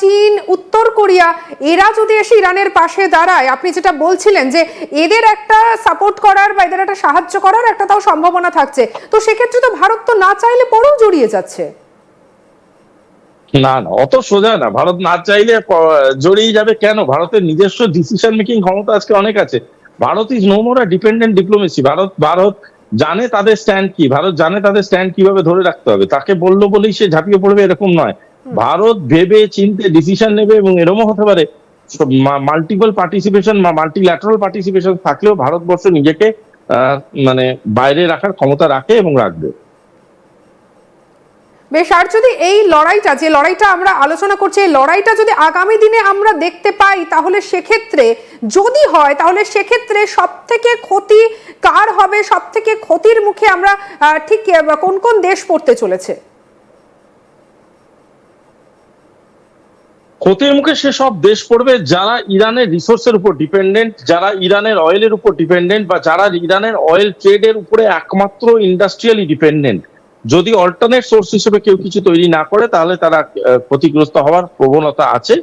চীন উত্তর কোরিয়া, এরা যদি এসে ইরানের পাশে দাঁড়ায়, আপনি যেটা বলছিলেন যে এদের একটা সাপোর্ট করার বা এদের একটা সাহায্য করার একটা তাও সম্ভাবনা থাকছে। তো সেক্ষেত্রে তো ভারত তো না চাইলে পরেও জড়িয়ে যাচ্ছে। না না, অত সোজা না। ভারত না চাইলে জড়িয়ে যাবে কেন? ভারতের নিজস্ব ডিসিশন মেকিং ক্ষমতা আজকে অনেক আছে। Bharat is no more dependent diplomacy Bharat Bharat জানে তাদের স্ট্যান্ড কি। ভারত জানে তাদের স্ট্যান্ড কীভাবে ধরে রাখতে হবে। তাকে বলল বলেই সে ঝাঁপিয়ে পড়বে এরকম নয়। ভারত ভেবে, চিনতে ডিসিশন নেবে এবং এরকমও হতে পারে। মাল্টিপল পার্টিসিপেশন বা মাল্টিল্যাটারাল পার্টিসিপেশন থাকলেও ভারতবর্ষ নিজেকে মানে বাইরে রাখার ক্ষমতা রাখে এবং রাখবে। বেশ, আর যদি এই লড়াইটা, যে লড়াইটা আমরা আলোচনা করছি, এই লড়াইটা যদি আগামী দিনে আমরা দেখতে পাই, তাহলে সেক্ষেত্রে যদি হয়, তাহলে সেক্ষেত্রে সব থেকে ক্ষতি কার হবে? সব থেকে ক্ষতির মুখে আমরা ঠিক, কোন কোন দেশ পড়তে চলেছে? ক্ষতির মুখে সেসব দেশ পড়বে যারা ইরানের রিসোর্সের উপর ডিপেন্ডেন্ট যারা ইরানের অয়েলের উপর ডিপেন্ডেন্ট বা যারা ইরানের অয়েল ট্রেডের উপরে একমাত্র ইন্ডাস্ট্রিয়ালি ডিপেন্ডেন্ট যদি অল্টারনেট সোর্স হিসেবে কেউ কিছু তৈরি না করে, তাহলে তারা ক্ষতিগ্রস্ত হওয়ার প্রবণতা আছে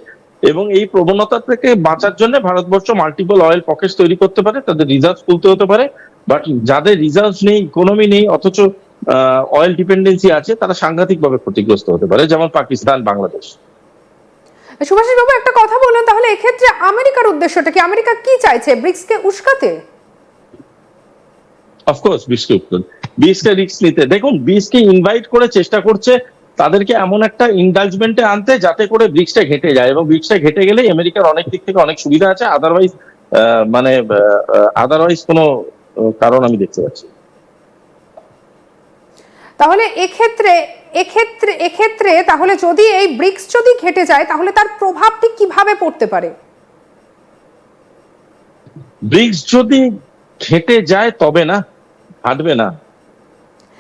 এবং এই প্রবণতা থেকে বাঁচার জন্য ভারতবর্ষ মাল্টিপল অয়েল পকেট তৈরি করতে পারে, তাদের রিজার্ভ তুলতে হতে পারে। বাট যাদের রিজার্ভ নেই ইকোনমি নেই, অথচ অয়েল ডিপেন্ডেন্সি আছে, তারা সাংঘাতিকভাবে ক্ষতিগ্রস্ত হতে পারে, যেমন পাকিস্তান, বাংলাদেশ। সুভাষিস বাবু একটা কথা বলুন তাহলে এক্ষেত্রে আমেরিকার উদ্দেশ্যটা কি? আমেরিকা কি চাইছে? ব্রিক্সকে উস্কাতে? অফকোর্স বিসকে উত্তর বিসকে রিস্ক নিতে। দেখুন বিসকে ইনভাইট করে চেষ্টা করছে তাদেরকে এমন একটা ইন্ডালজমেন্টে আনতে যাতে করে ব্রিক্সটা ঘেটে যায় এবং ব্রিক্সটা ঘেটে গেলে আমেরিকার অনেক দিক থেকে অনেক সুবিধা আছে। আদারওয়াইজ মানে আদারওয়াইজ কোনো কারণ আমি দেখতে পাচ্ছি তাহলে এক্ষেত্রে এক্ষেত্রে এক্ষেত্রে তাহলে যদি এই ব্রিক্স যদি ঘেটে যায় তাহলে তার প্রভাবটি কীভাবে পড়তে পারে? ব্রিক্স যদি ঘেটে যায় তবে না হাঁটবে না।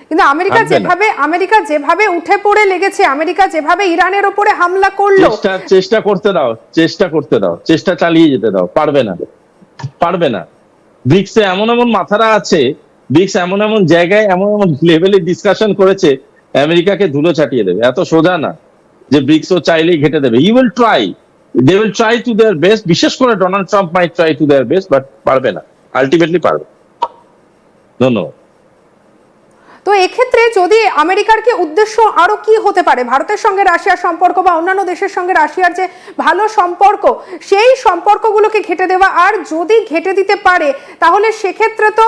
কিন্তু আমেরিকা যেভাবে আমেরিকা যেভাবে উঠে পড়ে লেগেছে আমেরিকা যেভাবে ইরানের ওপরে হামলা করল। চেষ্টা চেষ্টা করতে দাও চেষ্টা করতে দাও চেষ্টা চালিয়ে যেতে দাও পারবে না পারবে না। ব্রিক্সে এমন এমন মাথারা আছে ব্রিক্স এমন এমন জায়গায় এমন এমন লেভেলে ডিসকাশন করেছে আমেরিকাকে ধুলো চাটিয়ে দেবে। এত সোজা না যে ব্রিক্স ও চাইলেই ঘেটে দেবে। You will try they will try to their best বিশেষ করে Donald Trump may try to their best but পারবে না। আলটিমেটলি পারবে। ধন্যবাদ। তো এক্ষেত্রে যদি আমেরিকার কি উদ্দেশ্য আরও কি হতে পারে? ভারতের সঙ্গে রাশিয়ার সম্পর্ক বা অন্যান্য দেশের সঙ্গে রাশিয়ার যে ভালো সম্পর্ক, সেই সম্পর্কগুলোকে ঘেটে দেওয়া আর যদি ঘেটে দিতে পারে, তাহলে সেক্ষেত্রে তো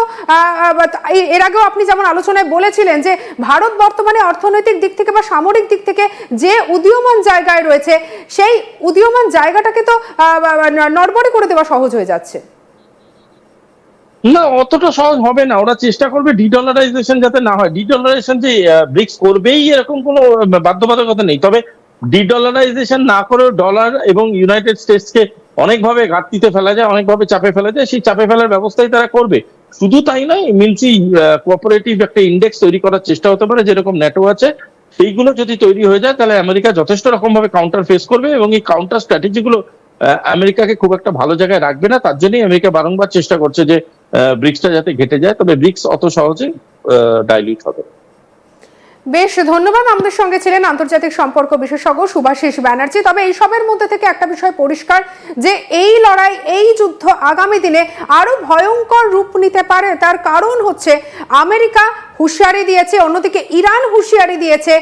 এর আগেও আপনি যেমন আলোচনায় বলেছিলেন যে ভারত বর্তমানে অর্থনৈতিক দিক থেকে বা সামরিক দিক থেকে যে উদীয়মান জায়গায় রয়েছে, সেই উদীয়মান জায়গাটাকে তো নড়বড়ে করে দেওয়া সহজ হয়ে যাচ্ছে। না, অতটা সহজ হবে না। ওরা চেষ্টা করবে ডিডলারাইজেশন যাতে না হয়। ডিডলারাইজেশন যে ব্রিক্স করবেই এরকম কোনো বাধ্যবাধকতা নেই। তবে ডিডলারাইজেশন না করেও ডলার এবং ইউনাইটেড স্টেটসকে অনেকভাবে ঘাটতিতে ফেলা যায়, অনেকভাবে চাপে ফেলা যায়। সেই চাপে ফেলার ব্যবস্থাই তারা করবে। শুধু তাই নয় মিলসি কোঅপারেটিভ একটা ইন্ডেক্স তৈরি করার চেষ্টা হতে পারে, যেরকম নেটো আছে। সেইগুলো যদি তৈরি হয়ে যায়, তাহলে আমেরিকা যথেষ্ট রকম ভাবে কাউন্টার ফেস করবে এবং এই কাউন্টার স্ট্র্যাটেজি গুলো আমেরিকাকে খুব একটা ভালো জায়গায় রাখবে না। তার জন্যই আমেরিকা বারংবার চেষ্টা করছে যে ব্রিক্সটা যাতে ঘেটে যায়, তবে ব্রিক্স অত সহজে ডাইলিউট হবে বেশ, ধন্যবাদ। আমাদের সঙ্গে ছিলেন আন্তর্জাতিক সম্পর্ক বিশেষজ্ঞ সুভাষিস ব্যানার্জি। তবে এই সবের মধ্যে থেকে একটা বিষয় পরিষ্কার, যে এই লড়াই, এই যুদ্ধ আগামী দিনে আরও ভয়ঙ্কর রূপ নিতে পারে। তার কারণ হচ্ছে, আমেরিকা হুঁশিয়ারি দিয়েছে, অন্যদিকে ইরান হুঁশিয়ারি দিয়েছে,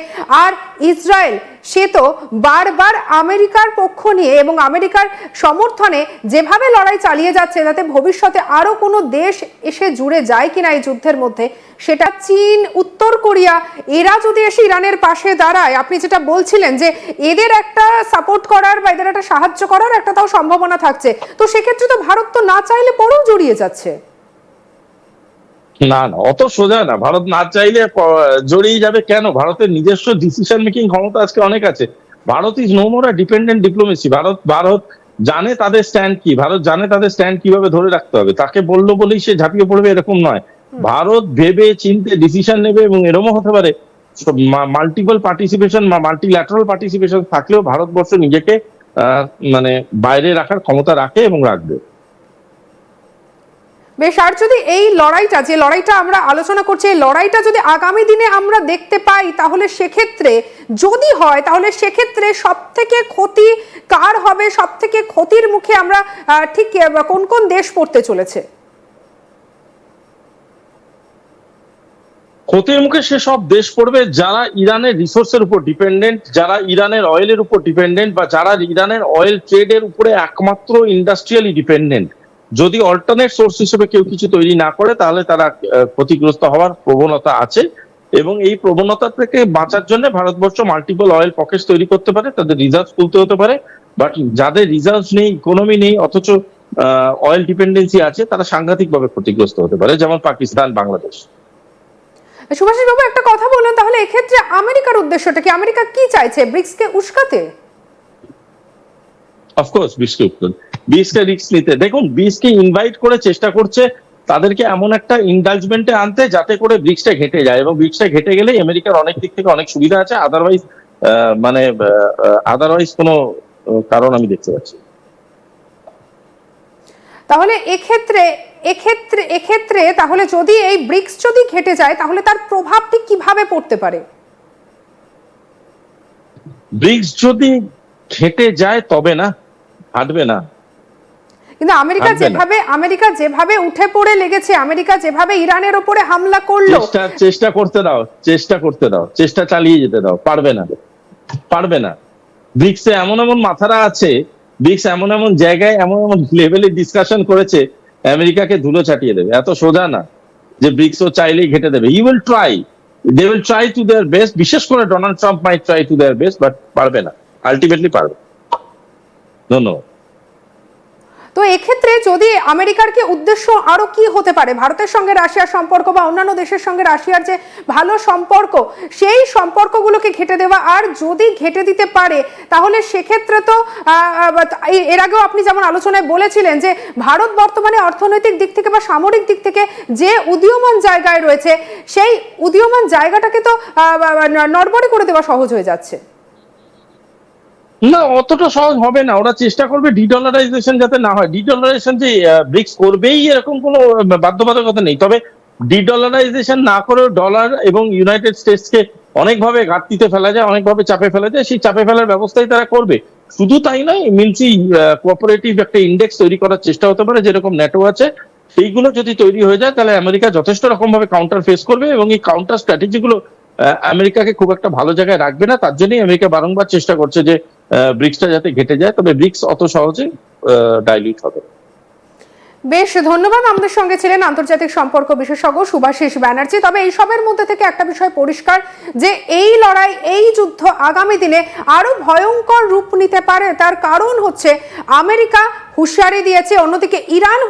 আর ইসরায়েল সে তো বারবার আমেরিকার পক্ষ নিয়ে এবং আমেরিকার সমর্থনে যেভাবে লড়াই চালিয়ে যাচ্ছে যাতে ভবিষ্যতে আরও কোনো দেশ এসে জুড়ে যায় কিনা এই যুদ্ধের মধ্যে, সেটা চীন, উত্তর কোরিয়া, এরা যদি এসে ইরানের পাশে দাঁড়ায়, আপনি যেটা বলছিলেন যে এদের একটা সাপোর্ট করার বা এদের একটা সাহায্য করার একটা তাও সম্ভাবনা থাকছে, তো সেক্ষেত্রে তো ভারত তো না চাইলে পরেও জড়িয়ে যাচ্ছে। না না অত সোজা না। ভারত না চাইলে জড়িয়ে যাবে কেন? ভারতের নিজস্ব ডিসিশন মেকিং ক্ষমতা আজকে অনেক আছে। Bharat is no more dependent diplomacy Bharat Bharat জানে তাদের স্ট্যান্ড কি। ভারত জানে তাদের স্ট্যান্ড কীভাবে ধরে রাখতে হবে। তাকে বলল বলেই সে ঝাঁপিয়ে পড়বে এরকম নয়। ভারত ভেবে চিনতে ডিসিশন নেবে এবং এরকমও হতে পারে। মাল্টিপল পার্টিসিপেশন বা মাল্টিল্যাটারাল পার্টিসিপেশন থাকলেও ভারতবর্ষ নিজেকে মানে বাইরে রাখার ক্ষমতা রাখে এবং রাখবে। বেশ, আর যদি এই লড়াইটা, যে লড়াইটা আমরা আলোচনা করছি, এই লড়াইটা যদি আগামী দিনে আমরা দেখতে পাই, তাহলে সেক্ষেত্রে যদি হয়, তাহলে সেক্ষেত্রে সব থেকে ক্ষতি কার হবে? সব থেকে ক্ষতির মুখে আমরা ঠিক কোন কোন দেশ পড়তে চলেছে? ক্ষতির মুখে সেসব দেশ পড়বে যারা ইরানের রিসোর্সের উপর ডিপেন্ডেন্ট যারা ইরানের অয়েলের উপর ডিপেন্ডেন্ট বা যারা ইরানের অয়েল ট্রেডের উপরে একমাত্র ইন্ডাস্ট্রিয়ালি ডিপেন্ডেন্ট যদি অল্টারনেট সোর্স হিসেবে কেউ কিছু তৈরি না করে, তাহলে তারা ক্ষতিগ্রস্ত হওয়ার প্রবণতা আছে এবং এই প্রবণতা থেকে বাঁচার জন্য ভারতবর্ষ মাল্টিপল অয়েল পকেট তৈরি করতে পারে, তাদের রিজার্ভ তুলতে হতে পারে। বাট যাদের রিজার্ভ নেই ইকোনমি নেই, অথচ অয়েল ডিপেন্ডেন্সি আছে, তারা সাংঘাতিকভাবে ক্ষতিগ্রস্ত হতে পারে, যেমন পাকিস্তান, বাংলাদেশ। সুভাষিস বাবু একটা কথা বলুন, তাহলে এক্ষেত্রে আমেরিকার উদ্দেশ্যটা কি? আমেরিকা কি চাইছে? ব্রিক্সকে উস্কাতে? অফকোর্স উত্তর বিসকে রিস্ক নিতে। দেখুন বিসকে ইনভাইট করে চেষ্টা করছে তাদেরকে এমন একটা ইন্ডালজমেন্টে আনতে যাতে করে ব্রিক্সটা ঘেটে যায় এবং ব্রিক্সটা ঘেটে গেলে আমেরিকার অনেক দিক থেকে অনেক সুবিধা আছে। আদারওয়াইজ মানে আদারওয়াইজ কোনো কারণ আমি দেখতে পাচ্ছি। তাহলে এক্ষেত্রে এক্ষেত্রে এক্ষেত্রে তাহলে যদি এই ব্রিক্স যদি ঘেটে যায় তাহলে তার প্রভাবটি কীভাবে পড়তে পারে? ব্রিক্স যদি ঘেটে যায় তবে না। হাঁটবে না। কিন্তু আমেরিকা যেভাবে আমেরিকা যেভাবে উঠে পড়ে লেগেছে আমেরিকা যেভাবে ইরানের ওপরে হামলা করল। চেষ্টা করতে দাও চেষ্টা করতে দাও চেষ্টা চালিয়ে যেতে দাও পারবে না পারবে না। ব্রিক্সে এমন এমন মাথারা আছে ব্রিক্স এমন এমন জায়গায় এমন এমন লেভেলে ডিসকাশন করেছে আমেরিকাকে ধুলো চাটিয়ে দেবে এত সোজা না যে ব্রিক্স ও চাইলেই ঘেটে দেবে। You will try they will try to their best বিশেষ করে Donald Trump may try to their best but পারবে না আলটিমেটলি পারবে ধন্যবাদ। তো এক্ষেত্রে যদি আমেরিকার কি উদ্দেশ্য আরও কি হতে পারে? ভারতের সঙ্গে রাশিয়ার সম্পর্ক বা অন্যান্য দেশের সঙ্গে রাশিয়ার যে ভালো সম্পর্ক, সেই সম্পর্কগুলোকে ঘেটে দেওয়া আর যদি ঘেটে দিতে পারে, তাহলে সেক্ষেত্রে তো এর আগেও আপনি যেমন আলোচনায় বলেছিলেন যে ভারত বর্তমানে অর্থনৈতিক দিক থেকে বা সামরিক দিক থেকে যে উদীয়মান জায়গায় রয়েছে, সেই উদীয়মান জায়গাটাকে তো নড়বড়ে করে দেওয়া সহজ হয়ে যাচ্ছে। না, অতটা সহজ হবে না। ওরা চেষ্টা করবে ডিডলারাইজেশন যাতে না হয়। ডিডলারাইজেশন যে ব্রিক্স করবেই এরকম কোনো বাধ্যবাধকতা নেই। তবে ডিডলারাইজেশন না করেও ডলার এবং ইউনাইটেড স্টেটসকে অনেকভাবে ঘাটতিতে ফেলা যায়, অনেকভাবে চাপে ফেলা যায়। সেই চাপে ফেলার ব্যবস্থাই তারা করবে। শুধু তাই নয় মিলছি কোঅপারেটিভ একটা ইন্ডেক্স তৈরি করার চেষ্টা হতে পারে, যেরকম ন্যাটো আছে। সেইগুলো যদি তৈরি হয়ে যায়, তাহলে আমেরিকা যথেষ্ট রকম ভাবে কাউন্টার ফেস করবে এবং এই কাউন্টার স্ট্র্যাটেজি গুলো আমেরিকাকে খুব একটা ভালো জায়গায় রাখবে না। তার জন্যই আমেরিকা বারংবার চেষ্টা করছে যে ব্রিক্সটা যাতে ঘেটে যায়, তবে ব্রিক্স অত সহজে ডাইলিউট হবে বেশ, ধন্যবাদ। আমাদের সঙ্গে ছিলেন আন্তর্জাতিক সম্পর্ক বিশেষজ্ঞ সুভাষিস ব্যানার্জি। তবে এই সবের মধ্যে থেকে একটা বিষয় পরিষ্কার, যে এই লড়াই, এই যুদ্ধ আগামী দিনে আরও ভয়ঙ্কর রূপ নিতে পারে। তার কারণ হচ্ছে, আমেরিকা হুঁশিয়ারি দিয়েছে, অন্যদিকে ইরান